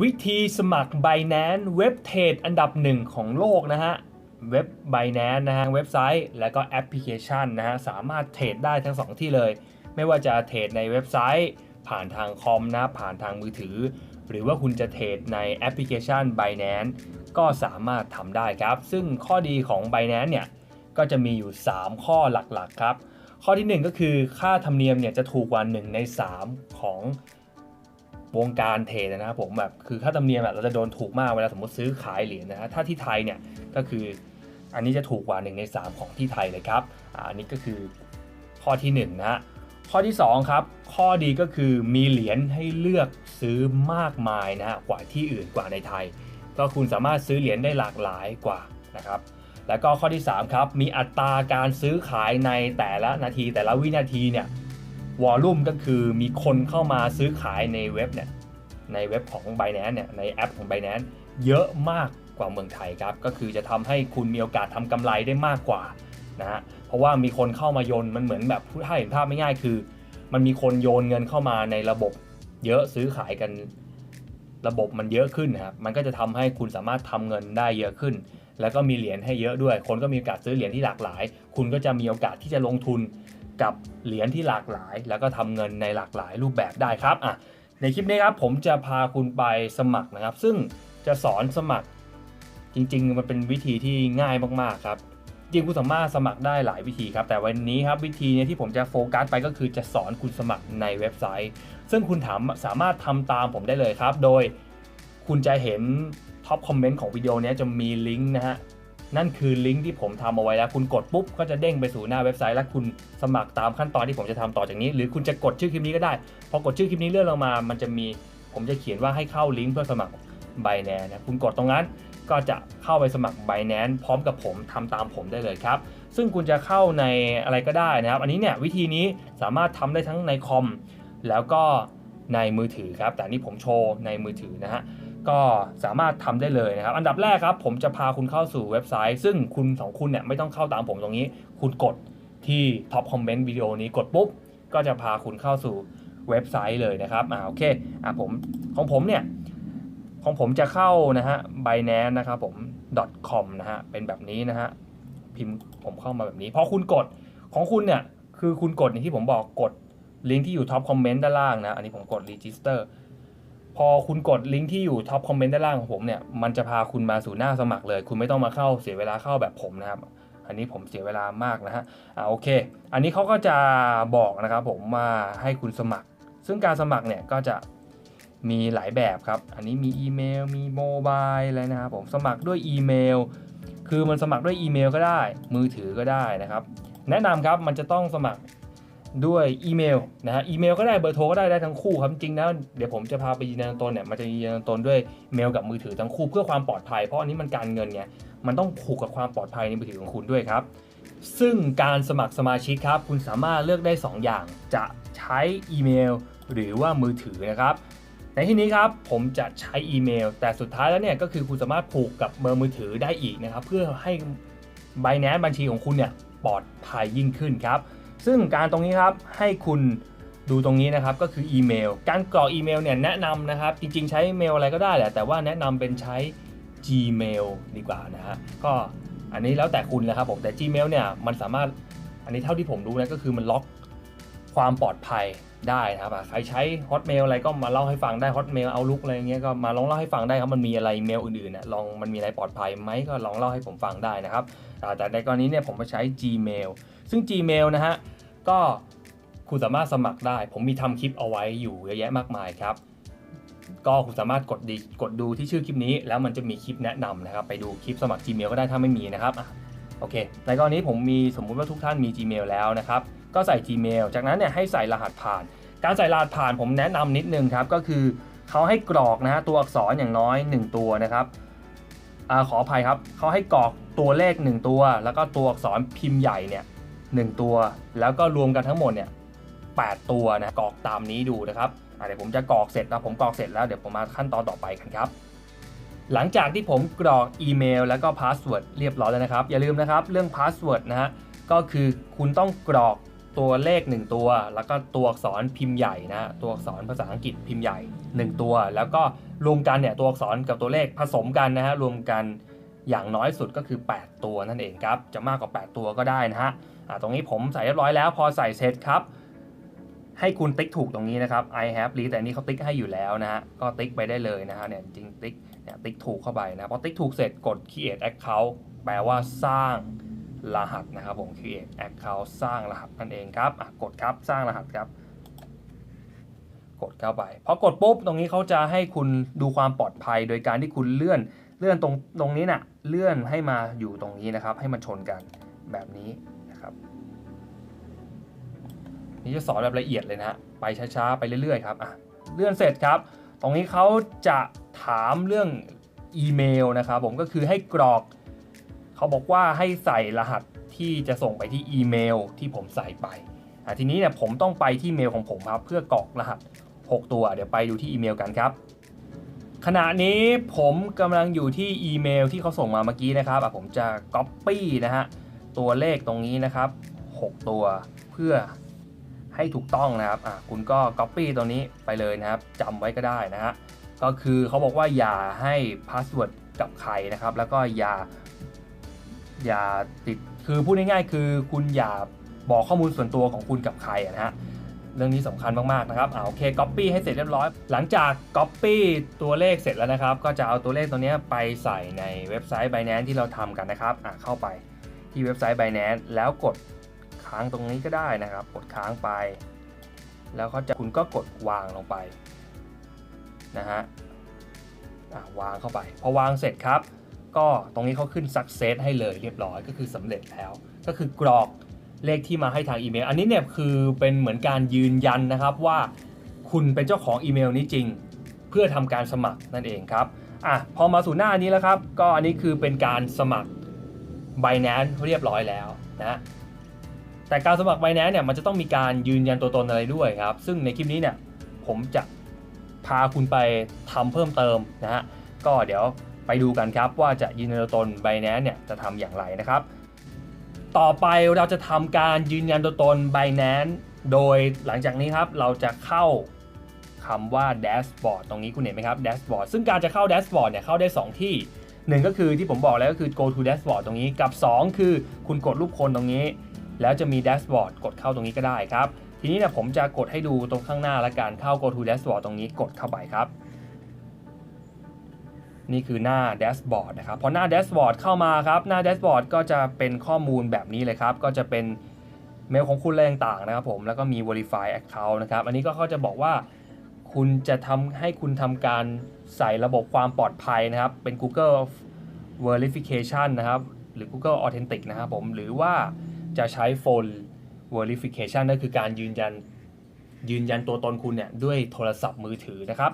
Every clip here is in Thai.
วิธีสมัคร Binance เว็บเทรดอันดับหนึ่งของโลกนะฮะ เว็บ Binance นะฮะ เว็บไซต์ แล้วก็แอปพลิเคชันนะฮะ สามารถเทรดได้ทั้งสองที่เลย ไม่ว่าจะเทรดในเว็บไซต์ ผ่านทางคอมนะ ผ่านทางมือถือ หรือว่าคุณจะเทรดในแอปพลิเคชัน Binance ก็สามารถทำได้ครับ ซึ่งข้อดีของ Binance เนี่ย ก็จะมีอยู่ 3 ข้อหลักๆครับ ข้อทีหนึ่1 ก็คือค่าธรรมเนียมเนี่ยจะถูกกว่า 1 ใน 3 ของ วงการเทรดนะครับผมแบบคือค่าธรรมเนียมแบบเราจะโดนถูกมากเวลาสมมติซื้อขายเหรียญนะฮะถ้าที่ไทยเนี่ยก็คืออันนี้จะถูกกว่า 1 ใน 3 ของที่ไทยเลยครับอันนี้ก็คือข้อที่1นะฮะข้อที่2ครับข้อดีก็คือมีเหรียญให้เลือกซื้อมากมายนะฮะกว่าที่อื่นกว่าในไทย ก็คุณสามารถซื้อเหรียญได้หลากหลายกว่านะครับแล้วก็ข้อที่3ครับมีอัตราการซื้อขายในแต่ละนาทีแต่ละวินาทีเนี่ย วอลลุ่มก็คือมีคนเข้ามาซื้อขายในเว็บเนี่ยในเว็บของ Binance เนี่ยในแอปของ Binance เยอะมากกว่าเมืองไทยครับ ก็คือจะทำให้คุณมีโอกาสทำกำไรได้มากกว่านะฮะเพราะว่ามีคนเข้ามาโยนมันเหมือนแบบถ้าเห็นภาพไม่ง่ายคือ มันมีคนโยนเงินเข้ามาในระบบ เยอะซื้อขายกันระบบมันเยอะขึ้นครับมันก็จะทำให้คุณสามารถทำเงินได้เยอะขึ้น แล้วก็มีเหรียญให้เยอะด้วย คนก็มีโอกาสซื้อเหรียญที่หลากหลาย คุณก็จะมีโอกาสที่จะลงทุน กับเหรียญที่หลากหลาย แล้วก็ทำเงินในหลากหลายรูปแบบได้ครับอะในคลิปนี้ครับผมจะพาคุณไปสมัครนะครับ ซึ่งจะสอนสมัครจริง ๆ มันเป็นวิธีที่ง่ายมากๆครับจริงคุณสามารถสมัครได้หลายวิธีครับ แต่วันนี้ครับวิธีเนี้ที่ผมจะโฟกัสไปก็คือจะสอนคุณสมัครในเว็บไซต์ ซึ่งคุณถามสามารถทำตามผมได้เลยครับ โดยคุณจะเห็นท็อปคอมเมนต์ของวิดีโอนี้จะมีลิงก์นะฮะ นั่นคือลิงก์ที่ผมทำเอาไว้แล้ว คุณกดปุ๊บก็จะเด้งไปสู่หน้าเว็บไซต์ และคุณสมัครตามขั้นตอนที่ผมจะทำต่อจากนี้ หรือคุณจะกดชื่อคลิปนี้ก็ได้ พอกดชื่อคลิปนี้เลื่อนลงมา มันจะมีผมจะเขียนว่าให้เข้าลิงก์เพื่อสมัคร Binance นะคุณกดตรงนั้นก็จะเข้าไปสมัคร Binance พร้อมกับผมทำตามผมได้เลยครับ ซึ่งคุณจะเข้าในอะไรก็ได้นะครับ อันนี้เนี่ยวิธีนี้สามารถทำได้ทั้งในคอมแล้วก็ในมือถือครับ แต่นนี่ผมโชว์ในมือถือนะฮะ ก็สามารถทำได้เลยนะครับ อันดับแรกครับ ผมจะพาคุณเข้าสู่เว็บไซต์ ซึ่งคุณสองคุณเนี่ยไม่ต้องเข้าตามผมตรงนี้ คุณกดที่ท็อปคอมเมนต์วิดีโอนี้กดปุ๊บ ก็จะพาคุณเข้าสู่เว็บไซต์เลยนะครับอ่าโอเคอ่าผมของผมเนี่ยของผมจะเข้านะฮะ binance นะครับผม .com นะฮะ เป็นแบบนี้นะฮะ พิมพ์ผมเข้ามาแบบนี้ พอคุณกดของคุณเนี่ย คือคุณกดอย่างที่ผมบอกกดลิงก์ที่อยู่ท็อปคอมเมนต์ด้านล่างนะ อันนี้ผมกด register พอคุณกดลิงก์ที่อยู่ท็อปคอมเมนต์ด้านล่างของผมเนี่ย มันจะพาคุณมาสู่หน้าสมัครเลย คุณไม่ต้องมาเข้าเสียเวลาเข้าแบบผมนะครับ อันนี้ผมเสียเวลามากนะฮะ อ่าโอเค อันนี้เขาก็จะบอกนะครับผมมาให้คุณสมัคร ซึ่งการสมัครเนี่ยก็จะมีหลายแบบครับ อันนี้มีอีเมล มีโมบายอะไรนะครับผม สมัครด้วยอีเมล คือมันสมัครด้วยอีเมลก็ได้ มือถือก็ได้นะครับ แนะนำครับ มันจะต้องสมัคร ด้วยอีเมลนะฮะอีเมลก็ได้เบอร์โทรก็ได้ได้ทั้งคู่ครับจริงนะเดี๋ยวผมจะพาไปยืนยันตัวเนี่ยมันจะยืนยันตัวด้วยเมลกับมือถือทั้งคู่เพื่อความปลอดภัยเพราะอันนี้มันการเงินไงมันต้องผูกกับความปลอดภัยในมือถือของคุณด้วยครับซึ่งการสมัครสมาชิกครับ คุณสามารถเลือกได้ 2 อย่าง จะใช้อีเมล หรือว่ามือถือนะครับในที่นี้ครับผมจะใช้อีเมล แต่สุดท้ายแล้วเนี่ยก็คือคุณสามารถผูกกับเบอร์มือถือได้อีกนะครับ เพื่อให้ Binance บัญชีของคุณเนี่ยปลอดภัยยิ่งขึ้นครับ ซึ่งการตรงนี้ครับให้คุณดูตรงนี้นะครับก็คืออีเมล การกรอกอีเมลเนี่ยแนะนำนะครับ จริง ๆ ใช้เมลอะไรก็ได้แหละแต่ว่าแนะนำเป็นใช้ Gmail ดีกว่านะฮะก็อันนี้แล้วแต่คุณนะครับผมแต่ Gmail เนี่ยมันสามารถอันนี้เท่าที่ผมรู้นะก็คือมันล็อกความปลอดภัยได้นะครับใครใช้ Hotmail อะไรก็มาเล่าให้ฟังได้ Hotmail เอาลุกอะไรเงี้ยก็มาลองเล่าให้ฟังได้ครับมันมีอะไรเมลอื่นๆเนี่ยลองมันมีอะไรปลอดภัยไหมก็ลองเล่าให้ผมฟังได้นะครับแต่ในกรณีเนี่ยผมมาใช้ Gmail ซึ่ง Gmail นะฮะก็คุณสามารถสมัครได้ ผมมีทำคลิปเอาไว้อยู่เยอะแยะมากมายครับ ก็คุณสามารถกดดีกดดูที่ชื่อคลิปนี้ แล้วมันจะมีคลิปแนะนำนะครับ ไปดูคลิปสมัคร Gmail ก็ได้ถ้าไม่มีนะครับโอเค ในกรณีผมมีสมมุติว่าทุกท่านมี Gmail แล้วนะครับ ก็ใส่ Gmail จากนั้นเนี่ยให้ใส่รหัสผ่าน การใส่รหัสผ่านผมแนะนำนิดนึงครับ ก็คือเขาให้กรอกนะฮะตัวอักษรอย่างน้อย 1 ตัวนะครับอขออภัยครับเขาให้กรอกตัวเลข 1 ตัว แล้วก็ตัวอักษรพิมพ์ใหญ่เนี่ย หตัว แล้วก็รวมกันทั้งหมดเนี่ย8ตัวนะกรอกตามนี้ดูนะครับเดี๋ยวผมจะกรอกเสร็จนะผมกรอกเสร็จแล้วเดี๋ยวผมมาขั้นตอนต่อไปกันครับ หลังจากที่ผมกรอกอีเมล แล้วก็พาสเวิร์ดเรียบร้อยแล้วนะครับ อย่าลืมนะครับเรื่องพาสเวิร์ดนะฮะก็คือคุณต้องกรอกตัวเลข 1 ตัว แล้วก็ตัวอักษรพิมพ์ใหญ่นะตัวอักษรภาษาอังกฤษพิมพ์ใหญ่ 1 ตัว แล้วก็รวมกันเนี่ยตัวอักษรกับตัวเลขผสมกันนะฮะรวมกันอย่างน้อยสุดก็คือ 8 ตัวนั่นเองครับ จะมากกว่า 8 ตัวก็ได้นะฮะตรงนี้ผมใส่เรียบร้อยแล้วพอใส่เสร็จครับ ให้คุณติ๊กถูกตรงนี้นะครับ I have read แต่อันนี้เขาติ๊กให้อยู่แล้วนะฮะก็ติ๊กไปได้เลยนะฮะเนี่ยจริงติ๊กเนี่ยติ๊กถูกเข้าไปนะพอติ๊กถูกเสร็จกด create account แปลว่าสร้างรหัสนะครับผม create account สร้างรหัสนั่นเองครับอะกดครับสร้างรหัสครับ กดเข้าไปพอกดปุ๊บตรงนี้เขาจะให้คุณดูความปลอดภัย โดยการที่คุณเลื่อนเลื่อนตรงตรงนี้น่ะเลื่อนให้มาอยู่ตรงนี้นะครับ ให้มันชนกันแบบนี้ นี่จะสอนแบบละเอียดเลยนะฮะไปช้าๆ ไปเรื่อยๆครับอะเลื่อนเสร็จครับ ตรงนี้เขาจะถามเรื่องอีเมลนะครับผมก็คือให้กรอกเขาบอกว่าให้ใส่รหัสที่จะส่งไปที่อีเมลที่ผมใส่ไปอะทีนี้เนี่ยผมต้องไปที่เมลของผมครับเพื่อกรอกรหัส 6 ตัว เดี๋ยวไปดูที่อีเมลกันครับ ขณะนี้ผมกำลังอยู่ที่อีเมลที่เขาส่งมาเมื่อกี้นะครับอะผมจะ Copy นะฮะตัวเลขตรงนี้นะครับ 6 ตัวเพื่อ ให้ถูกต้องนะครับอะคุณก็ Copy ตัวนี้ไปเลยนะครับจำไว้ก็ได้นะฮะก็คือเขาบอกว่าอย่าให้พาสเวิร์ดกับใครนะครับ แล้วก็อย่าอย่าติดคือพูดง่ายๆ คือคุณอย่าบอกข้อมูลส่วนตัวของคุณกับใครนะฮะเรื่องนี้สำคัญมากๆนะครับอ่าโอเค Copy ให้เสร็จเรียบร้อย หลังจาก Copy ตัวเลขเสร็จแล้วนะครับ ก็จะเอาตัวเลขตัวนี้ไปใส่ในเว็บไซต์ Binance ที่เราทำกันนะครับอ่าเข้าไปที่เว็บไซต์ Binance แล้วกด ค้างตรงนี้ก็ได้นะครับ กดค้างไป แล้วก็จะคุณก็กดวางลงไปนะฮะอะวางเข้าไป พอวางเสร็จครับ ก็ตรงนี้เขาขึ้น success ให้เลยเรียบร้อยก็คือสำเร็จแล้ว ก็คือกรอกเลขที่มาให้ทางอีเมล อันนี้เนี่ยคือเป็นเหมือนการยืนยันนะครับว่าคุณเป็นเจ้าของอีเมลนี้จริง เพื่อทำการสมัครนั่นเองครับอะพอมาสู่หน้านี้แล้วครับ ก็อันนี้คือเป็นการสมัคร Binance เรียบร้อยแล้วนะ แต่การสมัคร Binance เนี่ยมันจะต้องมีการยืนยันตัวตนอะไรด้วยครับ ซึ่งในคลิปนี้เนี่ยผมจะพาคุณไปทำเพิ่มเติมนะฮะก็เดี๋ยวไปดูกันครับว่าจะยืนยันตัวตน Binance เนี่ยจะทำอย่างไรนะครับ ต่อไปเราจะทำการยืนยันตัวตน Binance โดยหลังจากนี้ครับเราจะเข้าคำว่า dashboard ตรงนี้คุณเห็นไหมครับ dashboard ซึ่งการจะเข้า dashboard เนี่ยเข้าได้ 2 ที่ 1 ก็คือที่ผมบอกแล้วก็คือ go to dashboard ตรงนี้กับ 2 คือคุณกดรูปคนตรงนี้ แล้วจะมี dashboard กดเข้าตรงนี้ก็ได้ครับ ทีนี้เนี่ยผมจะกดให้ดูตรงข้างหน้าและการเข้า go to dashboard ตรงนี้กดเข้าไปครับ นี่คือหน้า dashboard นะครับพอหน้า dashboard เข้ามาครับ หน้า dashboard ก็จะเป็นข้อมูลแบบนี้เลยครับ ก็จะเป็นเมลของคุณอะไรต่างๆนะครับผมแล้วก็มี verify account นะครับ อันนี้ก็เขาจะบอกว่าคุณจะทำให้คุณทำการใส่ระบบความปลอดภัยนะครับ เป็น Google verification นะครับ หรือ Google authentic นะครับผม หรือว่า จะใช้ phone verification นั่นคือการยืนยันยืนยันตัวตนคุณเนี่ยด้วยโทรศัพท์มือถือนะครับ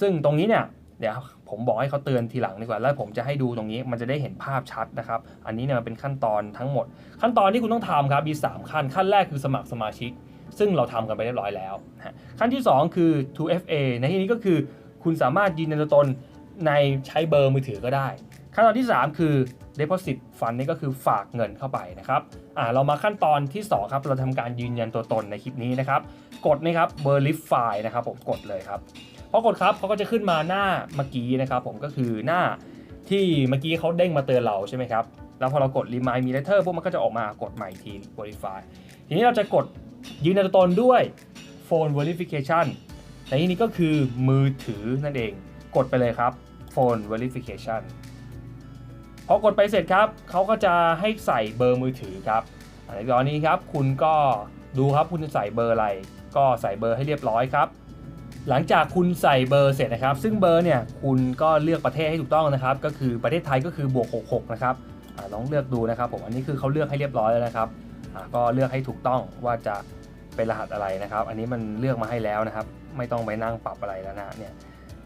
ซึ่งตรงนี้เนี่ยเดี๋ยวผมบอกให้เขาเตือนทีหลังดีกว่า แล้วผมจะให้ดูตรงนี้มันจะได้เห็นภาพชัดนะครับ อันนี้เนี่ยมันเป็นขั้นตอนทั้งหมด ขั้นตอนที่คุณต้องทำครับมี 3 ขั้น ขั้นแรกคือสมัครสมาชิก ซึ่งเราทำกันไปเรียบร้อยแล้วขั้นที่ 2 คือ 2FA ในที่นี้ก็คือ คุณสามารถยืนยันตัวตนในใช้เบอร์มือถือก็ได้ ขั้นตอนที่ 3 คือ deposit fund นี่ก็คือฝากเงินเข้าไปนะครับอ่าเรามาขั้นตอนที่ 2 ครับ เราทำการยืนยันตัวตนในคลิปนี้นะครับ กดนะครับ verify นะครับผมกดเลยครับพอกดครับเขาก็จะขึ้นมาหน้าเมื่อกี้นะครับผมก็คือหน้าที่เมื่อกี้เขาเด้งมาเตือนเราใช่ไหมครับ แล้วพอเรากด remind me later พวกมันก็จะออกมากดใหม่อีกที verify ทีนี้เราจะกดยืนยันตัวตนด้วย phone verification ในที่นี้ก็คือมือถือนั่นเอง กดไปเลยครับ phone verification พอกดไปเสร็จครับเขาก็จะให้ใส่เบอร์มือถือครับในตอนนี้ครับคุณก็ดูครับคุณจะใส่เบอร์อะไร ก็ใส่เบอร์ให้เรียบร้อยครับ หลังจากคุณใส่เบอร์เสร็จนะครับ ซึ่งเบอร์เนี่ยคุณก็เลือกประเทศให้ถูกต้องนะครับ ก็คือประเทศไทยก็คือบวก 66 นะครับอลองเลือกดูนะครับผมอันนี้คือเขาเลือกให้เรียบร้อยแล้วนะครับก็เลือกให้ถูกต้องว่าจะเป็นรหัสอะไรนะครับ อันนี้มันเลือกมาให้แล้วนะครับ ไม่ต้องไปนั่งปรับอะไรแล้วนะเนี่ย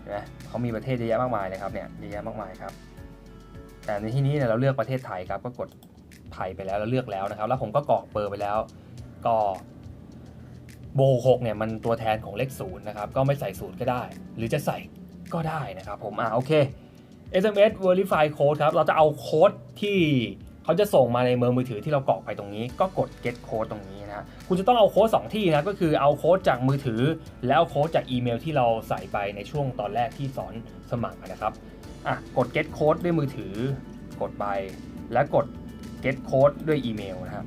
เห็นไหมเขามีประเทศเยอะแยะมากมายเลยครับเนี่ยเยอะแยะมากมายครับ แต่ในที่นี้เนี่ยเราเลือกประเทศไทยครับ ก็กดไทยไปแล้วเราเลือกแล้วนะครับ แล้วผมก็กรอกเบอร์ไปแล้ว ก็โบหกเนี่ยมันตัวแทนของเลขศูนย์นะครับ ก็ไม่ใส่ศูนย์ก็ได้ หรือจะใส่ก็ได้นะครับ ผมอ่าโอเค SMS Verify Code ครับ เราจะเอาโค้ดที่เขาจะส่งมาในเบอร์มือถือที่เรากรอกไปตรงนี้ ก็กด get code ตรงนี้นะคุณจะต้องเอาโค้ด2ที่นะก็คือเอาโค้ดจากมือถือ แล้วเอาโค้ดจากอีเมลที่เราใส่ไปในช่วงตอนแรกที่สอนสมัครนะครับ อะกด get code ด้วยมือถือกดไป แล้วกด get code ด้วยอีเมลนะครับ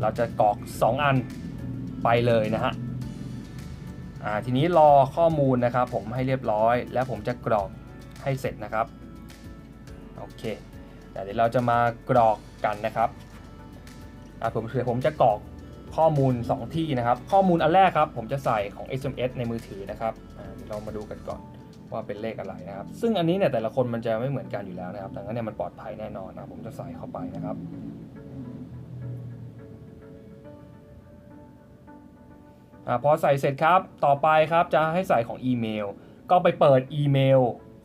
เราจะกรอก 2 อันไปเลยนะฮะอ่าทีนี้รอข้อมูลนะครับ ผมให้เรียบร้อย แล้วผมจะกรอกให้เสร็จนะครับโอเคเดี๋ยวเราจะมากรอกกันนะครับอ่าผมคือผมจะกรอกข้อมูล 2 ที่นะครับ ข้อมูลอันแรกครับ ผมจะใส่ของ SMS ในมือถือนะครับอ่าเรามาดูกันก่อน ว่าเป็นเลขอะไรนะครับ ซึ่งอันนี้เนี่ยแต่ละคนมันจะไม่เหมือนกันอยู่แล้วนะครับดังนั้นเนี่ยมันปลอดภัยแน่นอนนะผมจะใส่เข้าไปนะครับอพอใส่เสร็จครับ ต่อไปครับจะให้ใส่ของอีเมล ก็ไปเปิดอีเมล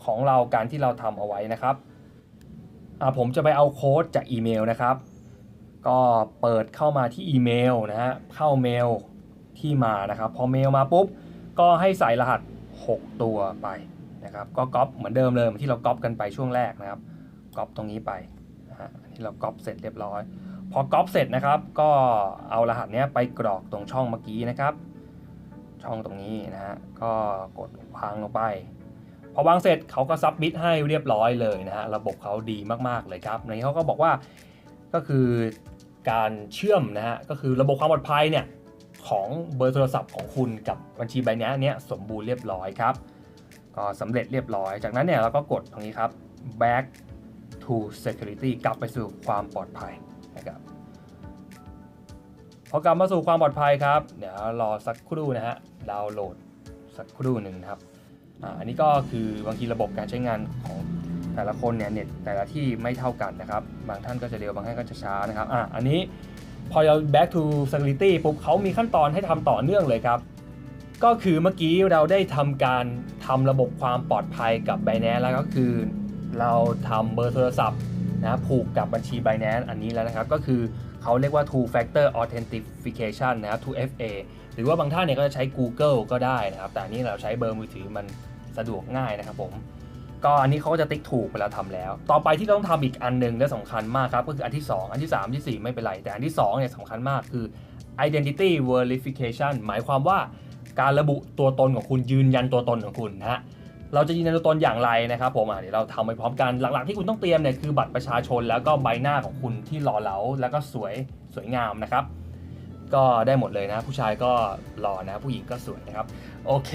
ของเราการที่เราทำเอาไว้นะครับผมจะไปเอาโค้ดจากอีเมลนะครับ ก็เปิดเข้ามาที่อีเมลนะฮะ เข้าเมลที่มานะครับ พอเมลมาปุ๊บ ก็ให้ใส่รหัส 6 ตัวไป นะครับก็ก๊อปเหมือนเดิมเลยที่เราก๊อปกันไปช่วงแรกนะครับก๊อปตรงนี้ไปที่เราก๊อปเสร็จเรียบร้อย พอก๊อปเสร็จนะครับ ก็เอารหัสเนี้ยไปกรอกตรงช่องเมื่อกี้นะครับ ช่องตรงนี้นะฮะก็กดวางลงไป พอวางเสร็จเขาก็ซับมิดให้เรียบร้อยเลยนะฮะระบบเขาดีมากๆเลยครับในนี้เขาก็บอกว่าก็คือการเชื่อมนะฮะก็คือระบบความปลอดภัยเนี่ยของเบอร์โทรศัพท์ของคุณกับบัญชีใบนี้เนี้ยสมบูรณ์เรียบร้อยครับ ก็สำเร็จเรียบร้อย จากนั้นเนี่ยเราก็กดตรงนี้ครับ back to security กลับไปสู่ความปลอดภัยนะครับพอกลับมาสู่ความปลอดภัยครับ เดี๋ยวรอสักครู่นะฮะ ดาวน์โหลดสักครู่หนึ่งครับ อันนี้ก็คือบางทีระบบการใช้งานของแต่ละคนเนี่ยเน็ตแต่ละที่ไม่เท่ากันนะครับ บางท่านก็จะเร็ว บางท่านก็จะช้านะครับ อะ อันนี้พอเรา back to security ปุ๊บเขามีขั้นตอนให้ทำต่อเนื่องเลยครับ ก็คือเมื่อกี้เราได้ทำการทำระบบความปลอดภัยกับ Binance แล้วก็คือ เราทำเบอร์โทรศัพท์นะผูกกับบัญชี Binance อันนี้แล้วนะครับ ก็คือเขาเรียกว่า two factor authentication นะครับ 2FA หรือว่าบางท่านเนี่ยก็จะใช้ Google ก็ได้นะครับ แต่นี้เราใช้เบอร์มือถือมันสะดวกง่ายนะครับผม ก็อันนี้เขาก็จะติ๊กถูกเวลาทำแล้ว ต่อไปที่ต้องทำอีกอันหนึ่งและสำคัญมากครับก็คืออันที่ 2 อันที่3อันทีสี่ 4 ไม่เป็นไร แต่อันที่2เนี่ยสำคัญมากคือ identity verification หมายความว่า การระบุตัวตนของคุณยืนยันตัวตนของคุณนะฮะเราจะยืนยันตัวตนอย่างไรนะครับผมอะเดี๋ยวเราทำไปพร้อมกันหลักๆที่คุณต้องเตรียมเนี่ยคือบัตรประชาชนแล้วก็ใบหน้าของคุณที่หล่อเหลาแล้วก็สวยสวยงามนะครับ ก็ได้หมดเลยนะ ผู้ชายก็หล่อนะผู้หญิงก็สวยนะครับโอเค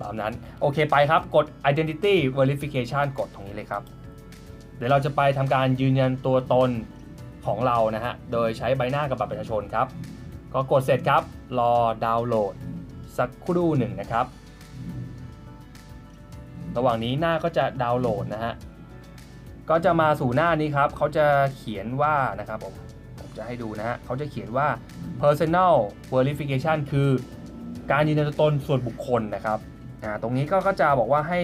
ตามนั้นโอเคไปครับกด identity verification กดตรงนี้เลยครับ เดี๋ยวเราจะไปทำการยืนยันตัวตนของเรานะฮะโดยใช้ใบหน้ากับบัตรประชาชนครับ ก็กดเสร็จครับ รอดาวน์โหลดสักครู่หนึ่งนะครับ ระหว่างนี้หน้าก็จะดาวน์โหลดนะฮะ ก็จะมาสู่หน้านี้ครับ เขาจะเขียนว่านะครับผมผมจะให้ดูนะฮะ เขาจะเขียนว่า personal verification คือการยืนยันตัวตนส่วนบุคคลนะครับอ่าตรงนี้ก็ก็จะบอกว่าให้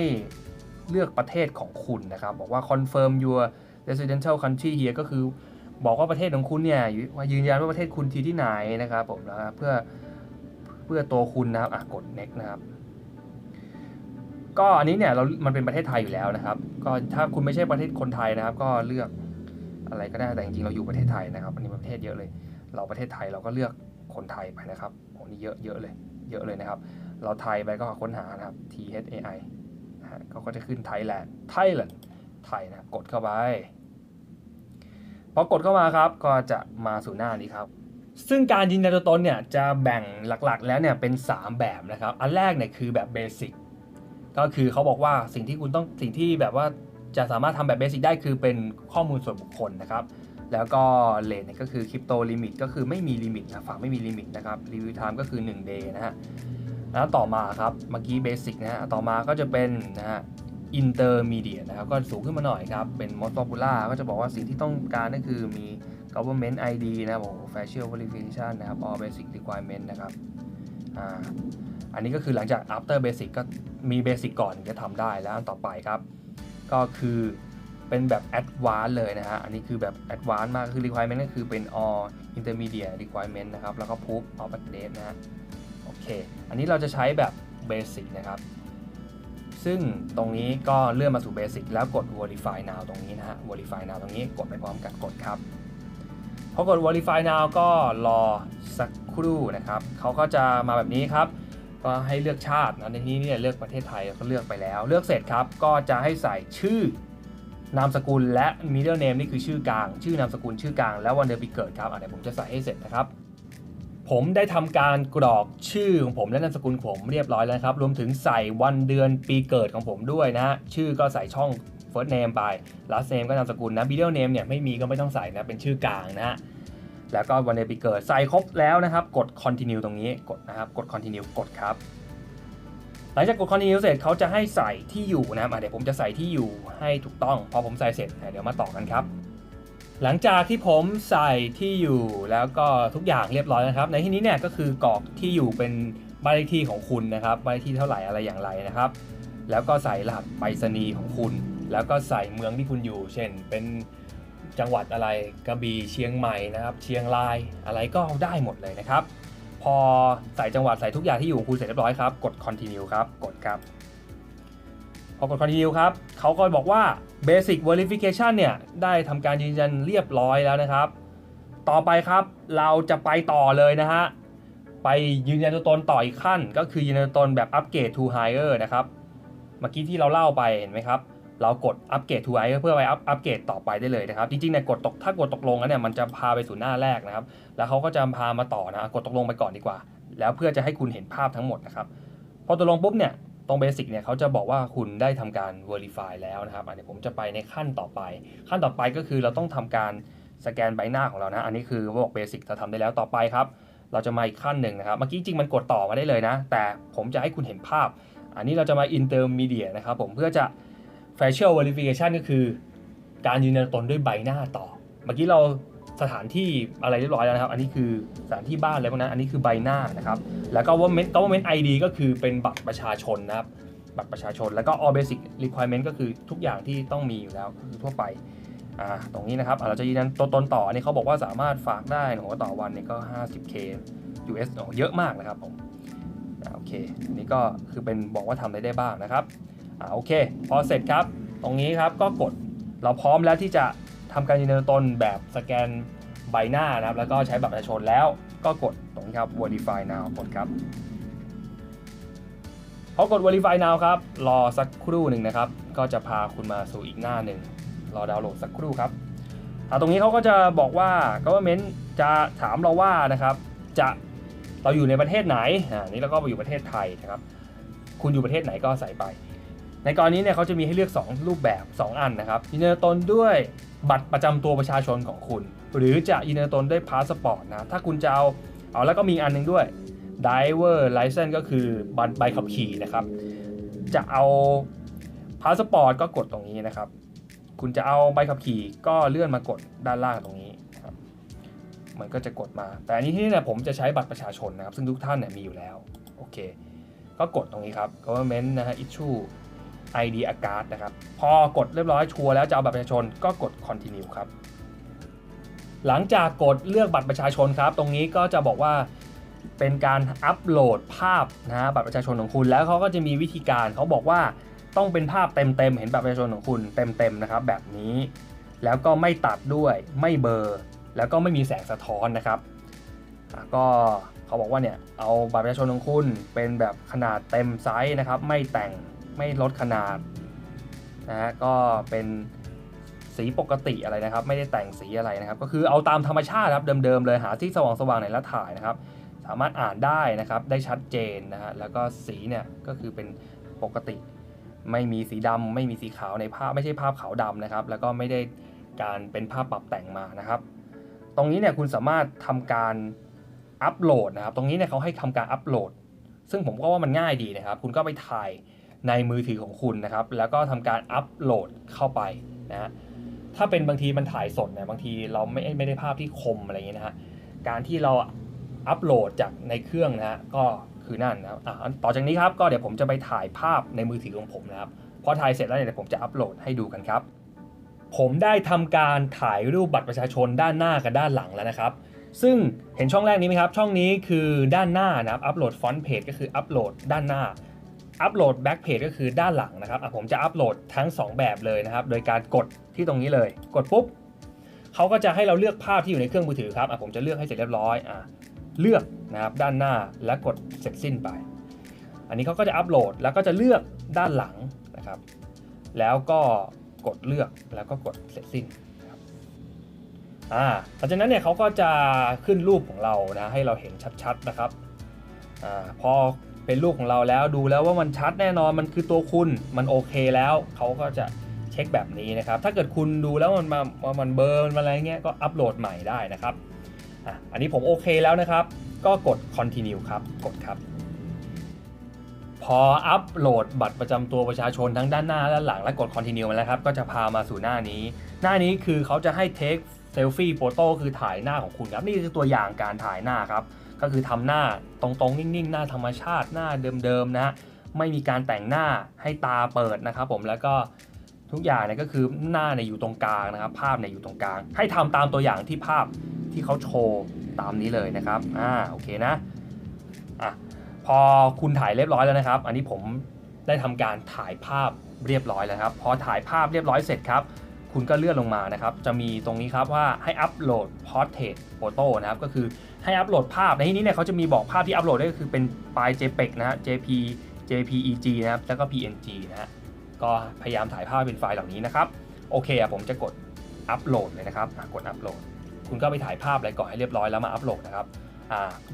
เลือกประเทศของคุณนะครับ บอกว่า confirm your residential country here ก็คือ บอกว่าประเทศของคุณเนี่ยว่ายืนยันว่าประเทศคุณที่ที่ไหนนะครับผมนะครับเพื่อเพื่อตัวคุณนะครับอะกด next นะครับ ก็อันนี้เนี่ยเรา มันเป็นประเทศไทยอยู่แล้วนะครับ ก็ถ้าคุณไม่ใช่ประเทศคนไทยนะครับ ก็เลือกอะไรก็ได้แต่จริงๆเราอยู่ประเทศไทยนะครับอันนี้ประเทศเยอะเลย เราประเทศไทยเราก็เลือกคนไทยไปนะครับโอ้นี่เยอะเยอะเลย เยอะเลยนะครับ เราไทยไปก็ค้นหานะครับ T H A I ก็จะขึ้นไทยแลนด์ไทยแลนด์ไทยนะกดเข้าไป พอกดเข้ามาครับก็จะมาสู่หน้านี้ครับ ซึ่งการยืนยันตัวตนเนี่ยจะแบ่งหลักๆ แล้วเนี่ยเป็น 3 แบบนะครับ อันแรกเนี่ยคือแบบเบสิกก็คือเขาบอกว่าสิ่งที่คุณต้องสิ่งที่แบบว่าจะสามารถทำแบบเบสิกได้คือเป็นข้อมูลส่วนบุคคลนะครับ แล้วก็เลทเนี่ยก็คือคริปโตลิมิตก็คือไม่มีลิมิตนะฝากไม่มีลิมิตนะครับรีวิวไทม์ก็คือ1 day นะฮะแล้วต่อมาครับเมื่อกี้เบสิกนะฮะต่อมาก็จะเป็นนะฮะ อินเตอร์มีเดียนะครับก็สูงขึ้นมาหน่อยครับ เป็น most popular ก็จะบอกว่าสิ่งที่ต้องการก็คือมี government ID นะครับผม facial verification นะครับ all basic requirement นะครับอ่าอันนี้ก็คือหลังจาก after basic ก็มี basic ก่อนถึงจะทำได้แล้วอันต่อไปครับ ก็คือเป็นแบบ advanced เลยนะฮะอันนี้คือแบบ advanced มากคือ requirement ก็คือเป็น all intermediate requirement นะครับ แล้วก็ proof of address นะฮะโอเค อันนี้เราจะใช้แบบ basic นะครับ ซึ่งตรงนี้ก็เลื่อนมาสู่ Basic แล้วกด Verify Now ตรงนี้นะฮะ Verify Now ตรงนี้กดไปพร้อมกันกดครับพอกด Verify Now ก็รอสักครู่นะครับเขาก็จะมาแบบนี้ครับ ก็ให้เลือกชาตินะในที่นี้เนี่ยเลือกประเทศไทยก็เลือกไปแล้ว เลือกเสร็จครับก็จะให้ใส่ชื่อนามสกุลและ middle name นี่คือชื่อกลาง ชื่อนามสกุลชื่อกลาง และวันเดือนปีเกิดครับอะเดี๋ยวผมจะใส่ให้เสร็จนะครับ ผมได้ทำการกรอกชื่อของผมและนามสกุลผมเรียบร้อยแล้วครับ รวมถึงใส่วันเดือนปีเกิดของผมด้วยนะฮะ ชื่อก็ใส่ช่อง first name ไป last name ก็นามสกุลนะ middle name เนี่ยไม่มีก็ไม่ต้องใส่นะ เป็นชื่อกลางนะฮะ แล้วก็วันเดือนปีเกิดใส่ครบแล้วนะครับ กด continue ตรงนี้ กดนะครับ กด continue กดครับ หลังจากกด continue เสร็จเขาจะให้ใส่ที่อยู่นะครับอะเดี๋ยวผมจะใส่ที่อยู่ให้ถูกต้อง พอผมใส่เสร็จ เดี๋ยวมาต่อกันครับ หลังจากที่ผมใส่ที่อยู่แล้วก็ทุกอย่างเรียบร้อยนะครับ ในที่นี้เนี่ยก็คือกรอกที่อยู่เป็นบ้านเลขที่ของคุณนะครับบ้านเลขที่เท่าไหร่อะไรอย่างไรนะครับ แล้วก็ใส่รหัสไปรษณีย์ของคุณ แล้วก็ใส่เมืองที่คุณอยู่ เช่น เป็นจังหวัดอะไรกระบี่เชียงใหม่นะครับเชียงรายอะไรก็ได้หมดเลยนะครับ พอใส่จังหวัดใส่ทุกอย่างที่อยู่ของคุณเสร็จเรียบร้อยครับ กด continue ครับกดครับ พอกด continue ครับเขาก็บอกว่า basic verification เนี่ยได้ทำการยืนยันเรียบร้อยแล้วนะครับ ต่อไปครับเราจะไปต่อเลยนะฮะ ไปยืนยันตัวตนต่ออีกขั้น ก็คือยืนยันตัวตนแบบอัปเกรด to higher นะครับ เมื่อกี้ที่เราเล่าไปเห็นไหมครับ เรากดอัปเกรด to higher เพื่อไปอัปอัปเกรดต่อไปได้เลยนะครับ จริงๆเนี่ยกดตกถ้ากดตกลงแล้วเนี่ยมันจะพาไปสู่หน้าแรกนะครับ แล้วเขาก็จะพามาต่อนะกดตกลงไปก่อนดีกว่า แล้วเพื่อจะให้คุณเห็นภาพทั้งหมดนะครับ พอตกลงปุ๊บเนี่ย ตรงเบสิกเนี่ยเขาจะบอกว่าคุณได้ทำการ Verify แล้วนะครับอันนี้ผมจะไปในขั้นต่อไป ขั้นต่อไปก็คือเราต้องทำการสแกนใบหน้าของเรานะ อันนี้คือบอกเบสิกเราทำได้แล้วต่อไปครับ เราจะมาอีกขั้นหนึ่งนะครับ เมื่อกี้จริงมันกดต่อมาได้เลยนะ แต่ผมจะให้คุณเห็นภาพ อันนี้เราจะมา Intermediate นะครับผมเพื่อจะ Facial Verification ก็คือ การยืนยันตนด้วยใบหน้าต่อ เมื่อกี้เรา สถานที่อะไรเรียบร้อยแล้วนะครับ อันนี้คือสถานที่บ้านอะไรพวกนั้น อันนี้คือใบหน้านะครับ แล้วก็ government government ID ก็คือเป็นบัตรประชาชนนะครับ บัตรประชาชน แล้วก็ all basic requirement ก็คือทุกอย่างที่ต้องมีอยู่แล้วคือทั่วไปอ่าตรงนี้นะครับเราจะยืนยันตัวตนต่ออันนี้เขาบอกว่าสามารถฝากได้โหต่อวันเนี่ยก็ 50k US โอเยอะมากนะครับผมโอเคอันนี้ก็คือเป็นบอกว่าทำได้ได้บ้างนะครับอ่าโอเค พอเสร็จครับ ตรงนี้ครับก็กดเราพร้อมแล้วที่จะ ทำการยืนยันตนแบบสแกนใบหน้านะครับ แล้วก็ใช้บัตรประชาชนแล้วก็กดตรงนี้ครับ verify now กดครับพอกด verify now ครับ รอสักครู่หนึ่งนะครับ ก็จะพาคุณมาสู่อีกหน้าหนึ่ง รอดาวน์โหลดสักครู่ครับตรงนี้เขาก็จะบอกว่า government จะถามเราว่านะครับจะเราอยู่ในประเทศไหนอ่านี่เราก็ไปอยู่ประเทศไทยนะครับ คุณอยู่ประเทศไหนก็ใส่ไป ในกรณีเนี่ยเขาจะมีให้เลือก 2 รูปแบบ 2 อันนะครับยืนยันตนด้วยบัตรประจำตัวประชาชนของคุณ หรือจะยืนยันตนด้วยพาสปอร์ตนะถ้าคุณจะเอาเอาแล้วก็มีอันหนึงด้วย driver license ก็คือบัตรใบขับขี่นะครับจะเอาพาสปอร์ตก็กดตรงนี้นะครับ คุณจะเอาใบขับขี่ก็เลื่อนมากดด้านล่างตรงนี้ครับมันก็จะกดมา แต่อันนี้ที่เนี่ยผมจะใช้บัตรประชาชนนะครับ ซึ่งทุกท่านเนี่ยมีอยู่แล้ว โอเค ก็กดตรงนี้ครับ government นะฮะ issue ID a card นะครับ พอกดเรียบร้อยชัวร์แล้วจะเอาบัตรประชาชนก็กด continue ครับ หลังจากกดเลือกบัตรประชาชนครับ ตรงนี้ก็จะบอกว่าเป็นการอัปโหลดภาพนะฮะบัตรประชาชนของคุณแล้วเขาก็จะมีวิธีการเขาบอกว่าต้องเป็นภาพเต็มๆเห็นบัตรประชาชนของคุณเต็มๆนะครับ แบบนี้ แล้วก็ไม่ตัดด้วยไม่เบอร์ แล้วก็ไม่มีแสงสะท้อนนะครับก็เขาบอกว่าเนี่ยเอาบัตรประชาชนของคุณเป็นแบบขนาดเต็มไซส์นะครับ ไม่แต่ง ไม่ลดขนาดนะฮะก็เป็นสีปกติอะไรนะครับ ไม่ได้แต่งสีอะไรนะครับ ก็คือเอาตามธรรมชาติครับเดิมๆเลยหาที่สว่างๆในอยแล้วถ่ายนะครับ สามารถอ่านได้นะครับได้ชัดเจนนะฮะแล้วก็สีเนี่ยก็คือเป็นปกติ ไม่มีสีดำไม่มีสีขาวในภาพไม่ใช่ภาพขาวดำนะครับ แล้วก็ไม่ได้การเป็นภาพปรับแต่งมานะครับ ตรงนี้เนี่ยคุณสามารถทำการอัปโหลดนะครับ ตรงนี้เนี่ยเขาให้ทำการอัปโหลด ซึ่งผมก็ว่ามันง่ายดีนะครับ คุณก็ไปถ่าย ในมือถือของคุณนะครับ แล้วก็ทำการอัปโหลดเข้าไปนะฮะถ้าเป็นบางทีมันถ่ายสดเนี่ยบางทีเราไม่ไม่ได้ภาพที่คมอะไรอย่างเงี้ยนะฮะการที่เราอัปโหลดจากในเครื่องนะฮะก็คือนั่นนะครับอะต่อจากนี้ครับก็เดี๋ยวผมจะไปถ่ายภาพในมือถือของผมนะครับพอถ่ายเสร็จแล้วเนี่ยเดี๋ยวผมจะอัปโหลดให้ดูกันครับ ผมได้ทำการถ่ายรูปบัตรประชาชนด้านหน้ากับด้านหลังแล้วนะครับ ซึ่งเห็นช่องแรกนี้ไหมครับ ช่องนี้คือด้านหน้านะครับอัปโหลดฟอนต์เพจก็คืออัปโหลดด้านหน้า อัปโหลดแบ็กเพจก็คือด้านหลังนะครับผมจะอัปโหลดทั้ง 2 แบบเลยนะครับ โดยการกดที่ตรงนี้เลย กดปุ๊บเขาก็จะให้เราเลือกภาพที่อยู่ในเครื่องมือถือครับผมจะเลือกให้เสร็จเรียบร้อยอะเลือกนะครับด้านหน้าและกดเสร็จสิ้นไป อันนี้เขาก็จะอัปโหลดแล้วก็จะเลือกด้านหลังนะครับ แล้วก็กดเลือกแล้วก็กดเสร็จสิ้นนะครับอ่าหลังจากนั้นเนี่ยเขาก็จะขึ้นรูปของเรานะให้เราเห็นชัดๆนะครับอ่าพอ เป็นรูปของเราแล้วดูแล้วว่ามันชัดแน่นอนมันคือตัวคุณมันโอเคแล้วเขาก็จะเช็คแบบนี้นะครับ ถ้าเกิดคุณดูแล้วมันมาว่ามันเบลอร์มันอะไรเงี้ยก็อัปโหลดใหม่ได้นะครับอะอันนี้ผมโอเคแล้วนะครับ ก็กด continue ครับกดครับ พออัปโหลดบัตรประจำตัวประชาชนทั้งด้านหน้าและหลังและกด continue มาแล้วครับ ก็จะพามาสู่หน้านี้ หน้านี้คือเขาจะให้ take selfie photo คือถ่ายหน้าของคุณครับ นี่คือตัวอย่างการถ่ายหน้าครับ ก็คือทำหน้าตรงๆ นิ่งๆ หน้าธรรมชาติหน้าเดิมๆนะฮะไม่มีการแต่งหน้าให้ตาเปิดนะครับผมแล้วก็ทุกอย่างเนี่ยก็คือหน้าเนี่ยอยู่ตรงกลางนะครับ ภาพเนี่ยอยู่ตรงกลาง ให้ทำตามตัวอย่างที่ภาพที่เขาโชว์ตามนี้เลยนะครับอ่าโอเคนะอะพอคุณถ่ายเรียบร้อยแล้วนะครับ อันนี้ผมได้ทำการถ่ายภาพเรียบร้อยแล้วครับ พอถ่ายภาพเรียบร้อยเสร็จครับ คุณก็เลื่อนลงมานะครับ จะมีตรงนี้ครับว่าให้อัปโหลด portrait photo นะครับ ก็คือ ให้อัปโหลดภาพในที่นี้เนี่ยเขาจะมีบอกภาพที่อัปโหลดได้ก็คือเป็นไฟล์ JPEG นะฮะ JP JPEG นะครับแล้วก็ PNG นะฮะก็พยายามถ่ายภาพเป็นไฟล์เหล่านี้นะครับโอเคอะผมจะกดอัปโหลดเลยนะครับกดอัปโหลด คุณก็ไปถ่ายภาพอะไรก่อนให้เรียบร้อยแล้วมาอัปโหลดนะครับ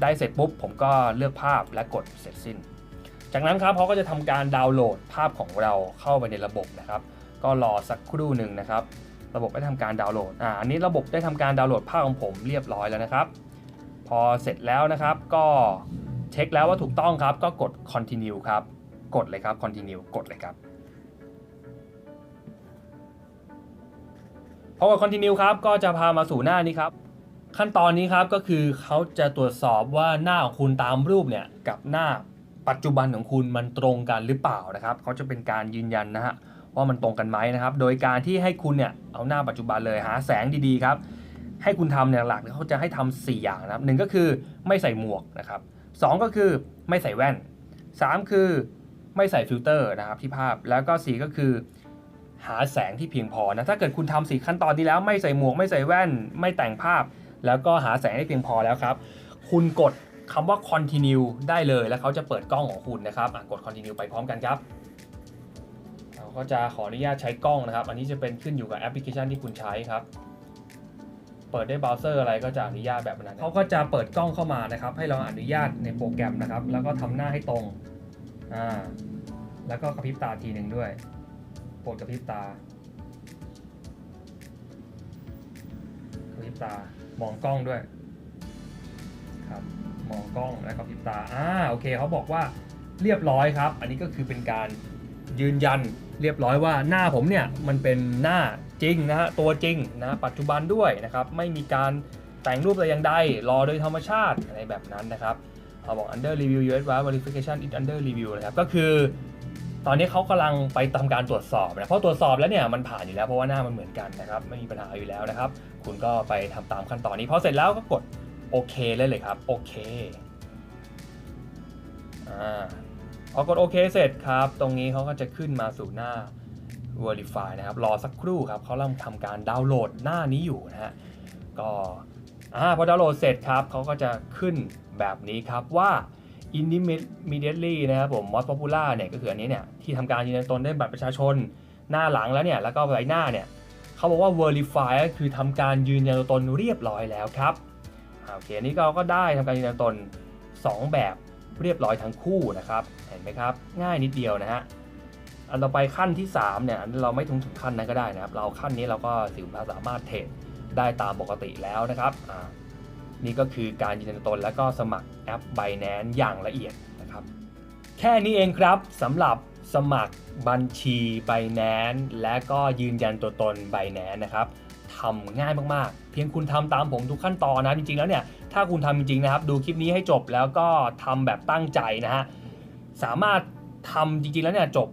ได้เสร็จปุ๊บผมก็เลือกภาพและกดเสร็จสิ้น จากนั้นครับเขาก็จะทำการดาวน์โหลดภาพของเราเข้าไปในระบบนะครับ ก็รอสักครู่หนึ่งนะครับ ระบบได้ทำการดาวน์โหลดอ่าอันนี้ระบบได้ทำการดาวน์โหลดภาพของผมเรียบร้อยแล้วนะครับ อเสร็จแล้วนะครับ ก็เช็คแล้วว่าถูกต้องครับ ก็กด continue ครับ กดเลยครับ continue กดเลยครับพอกด continue ครับ ก็จะพามาสู่หน้านี้ครับ ขั้นตอนนี้ครับก็คือเขาจะตรวจสอบว่าหน้าของคุณตามรูปเนี่ยกับหน้าปัจจุบันของคุณมันตรงกันหรือเปล่านะครับเขาจะเป็นการยืนยันนะฮะว่ามันตรงกันไหมนะครับ โดยการที่ให้คุณเนี่ยเอาหน้าปัจจุบันเลยหาแสงดีๆครับ ให้คุณทำเนี่ยหลักเขาจะให้ทำ4อย่างนะครับหนึ่งก็คือไม่ใส่หมวกนะครับสองก็คือไม่ใส่แว่นสามคือไม่ใส่ฟิลเตอร์นะครับที่ภาพแล้วก็สี่ก็คือหาแสงที่เพียงพอนะถ้าเกิดคุณทำสี่ขั้นตอนนี้แล้วไม่ใส่หมวกไม่ใส่แว่น ไม่แต่งภาพ แล้วก็หาแสงให้เพียงพอแล้วครับ คุณกดคำว่า continue ได้เลยแล้วเขาจะเปิดกล้องของคุณนะครับกด continue ไปพร้อมกันครับเราก็จะขออนุญาตใช้กล้องนะครับ อันนี้จะเป็นขึ้นอยู่กับแอปพลิเคชันที่คุณใช้ครับ เปิดด้วยเบราว์เซอร์อะไรก็จะอนุญาตแบบนั้นเขาก็จะเปิดกล้องเข้ามานะครับ ให้เราอนุญาตในโปรแกรมนะครับ แล้วก็ทำหน้าให้ตรงอ่าแล้วก็กระพริบตาทีหนึ่งด้วยโปรดกระพริบตากระพริบตามองกล้องด้วยครับมองกล้องแล้วกระพริบตาอ่าโอเคเขาบอกว่าเรียบร้อยครับ อันนี้ก็คือเป็นการยืนยัน เรียบร้อยว่าหน้าผมเนี่ยมันเป็นหน้าจริงนะฮะตัวจริงนะปัจจุบันด้วยนะครับไม่มีการแต่งรูปแต่อย่างใดรอโดยธรรมชาติอะไรแบบนั้นนะครับเขาบอก under review US verification is under review นะครับก็คือ ตอนนี้เขากำลังไปทำการตรวจสอบนะเพราะตรวจสอบแล้วเนี่ยมันผ่านอยู่แล้วเพราะว่าหน้ามันเหมือนกันนะครับไม่มีปัญหาอยู่แล้วนะครับ คุณก็ไปทำตามขั้นตอนนี้พอเสร็จแล้วก็กดโอเคเลยเลยครับโอเคอ่า พอกดโอเคเสร็จครับ ตรงนี้เขาก็จะขึ้นมาสู่หน้า Verify นะครับ รอสักครู่ครับเขากำลังทำการดาวน์โหลดหน้านี้อยู่นะฮะ ก็อ่าพอดาวน์โหลดเสร็จครับเขาก็จะขึ้นแบบนี้ครับว่า immediately นะครับผม most popular เนี่ยก็คืออันนี้เนี่ยที่ทำการยืนยันตนด้วยบัตรประชาชนหน้าหลังแล้วเนี่ย แล้วก็ใบหน้าเนี่ยเขาบอกว่า verify ก็คือทำการยืนยันตนเรียบร้อยแล้วครับโอเคอันนี้เราก็ได้ทำการยืนยันตน 2 แบบ เรียบร้อยทั้งคู่นะครับเห็นไหมครับ ง่ายนิดเดียวนะฮะอันต่อไปขั้นที่3เนี่ยเราไม่ถึงถึงขั้นนั้นก็ได้นะครับ เราขั้นนี้เราก็ถือว่าสามารถเทรดได้ตามปกติแล้วนะครับนี่ก็คือการยืนยันตัวตนและก็สมัครแอป Binance อย่างละเอียดนะครับ แค่นี้เองครับสำหรับสมัครบัญชี Binance และก็ยืนยันตัวตน Binance นะครับ ทำง่ายมากๆ เพียงคุณทำตามผมทุกขั้นตอนนะจริงๆแล้วเนี่ยถ้าคุณทำจริงๆนะครับดูคลิปนี้ให้จบแล้วก็ทำแบบตั้งใจนะฮะสามารถทำจริงๆแล้วเนี่ยจบ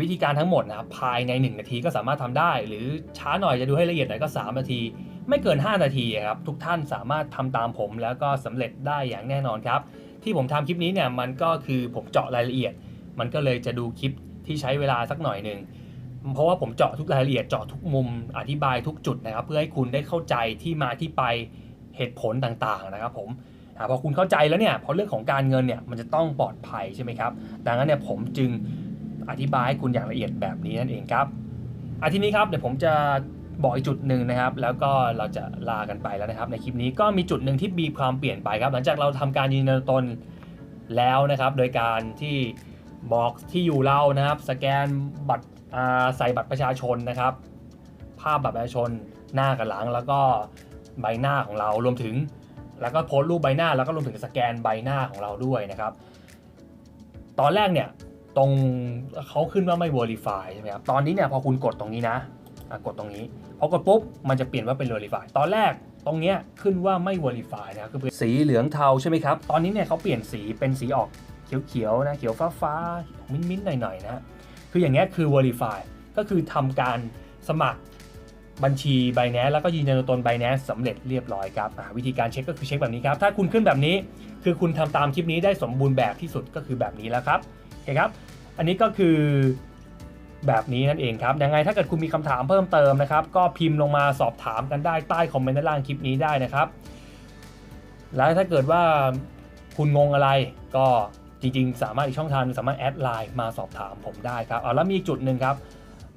วิธีการทั้งหมดนะครับภายใน 1 นาทีก็สามารถทำได้ หรือช้าหน่อยจะดูให้ละเอียดหน่อยก็ 3 นาที ไม่เกิน 5 นาทีครับทุกท่านสามารถทำตามผมแล้วก็สำเร็จได้อย่างแน่นอนครับ ที่ผมทำคลิปนี้เนี่ยมันก็คือผมเจาะรายละเอียด มันก็เลยจะดูคลิปที่ใช้เวลาสักหน่อยหนึ่ง เพราะว่าผมเจาะทุกรายละเอียดเจาะทุกมุมอธิบายทุกจุดนะครับ เพื่อให้คุณได้เข้าใจที่มาที่ไปเหตุผลต่างๆนะครับผมพอคุณเข้าใจแล้วเนี่ยพอเรื่องของการเงินเนี่ยมันจะต้องปลอดภัยใช่ไหมครับดังนั้นเนี่ยผมจึงอธิบายให้คุณอย่างละเอียดแบบนี้นั่นเองครับอาทีนี้ครับเดี๋ยวผมจะบอกอีกจุดหนึ่งนะครับ แล้วก็เราจะลากันไปแล้วนะครับ ในคลิปนี้ก็มีจุดหนึ่งที่มีความเปลี่ยนไปครับ หลังจากเราทำการยืนยันตนแล้วนะครับ โดยการที่บอกที่อยู่เรานะครับ สแกนบัตร ใส่บัตรประชาชนนะครับ ภาพบัตรประชาชนหน้ากับหลัง แล้วก็ใบหน้าของเรารวมถึง แล้วก็โพสต์รูปใบหน้าแล้วก็รวมถึงสแกนใบหน้าของเราด้วยนะครับ ตอนแรกเนี่ยตรงเขาขึ้นว่าไม่ verify ใช่ไหมครับตอนนี้เนี่ยพอคุณกดตรงนี้นะะกดตรงนี้พอกดปุ๊บมันจะเปลี่ยนว่าเป็น verify ตอนแรกตรงเนี้ยขึ้นว่าไม่ verify นะครับคือสีเหลืองเทาใช่ไหมครับ ตอนนี้เนี่ยเขาเปลี่ยนสีเป็นสีออกเขียวๆนะเขียวฟ้าๆมิ้นๆหน่อยๆนะ คืออย่างเงี้ยคือ verify ก็คือทำการสมัครบัญชี b i n a n c แล้วก็ยืนยันตัวตน b i n a n c สำเร็จเรียบร้อยครับวิธีการเช็คก็คือเช็คแบบนี้ครับ ถ้าคุณขึ้นแบบนี้ คือคุณทำตามคลิปนี้ได้สมบูรณ์แบบที่สุดก็คือแบบนี้แล้วครับโอเคครับ อันนี้ก็คือแบบนี้นั่นเองครับ ยังไงถ้าเกิดคุณมีคำถามเพิ่มเติมนะครับ ก็พิมพ์ลงมาสอบถามกันได้ใต้คอมเมนต์ด้านล่างคลิปนี้ได้นะครับ แล้วถ้าเกิดว่าคุณงงอะไรก็ จริงๆ สามารถอีกช่องทางสามารถแอดไลน์มาสอบถามผมได้ครับเอาแล้วมีอีกจุดหนึ่งครับ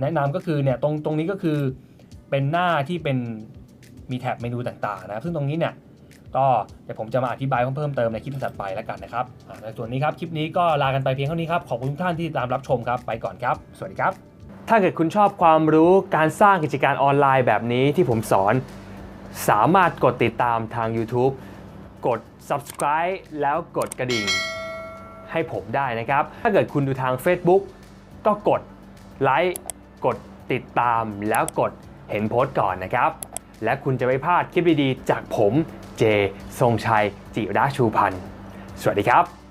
แนะนำก็คือเนี่ยตรงตรงนี้ก็คือเป็นหน้าที่เป็นมีแท็บเมนูต่างๆ นะครับซึ่งตรงนี้เนี่ยก็เดี๋ยวผมจะมาอธิบายเพิ่มเติมในคลิปถัดไปแล้วกันนะครับในส่วนนี้ครับคลิปนี้ก็ลากันไปเพียงเท่านี้ครับขอบคุณทุกท่านที่ติดตามรับชมครับไปก่อนครับ สวัสดีครับ ถ้าเกิดคุณชอบความรู้การสร้างกิจการออนไลน์แบบนี้ที่ผมสอน สามารถกดติดตามทาง YouTube กด subscribe แล้วกดกระดิ่ง ให้ผมได้นะครับ ถ้าเกิดคุณดูทาง Facebook ก็กดไลค์กดติดตามแล้วกดเห็นโพสต์ก่อนนะครับ และคุณจะไม่พลาดคลิปดีๆ จากผมเจทรงชัยจิราชูพันธ์สวัสดีครับ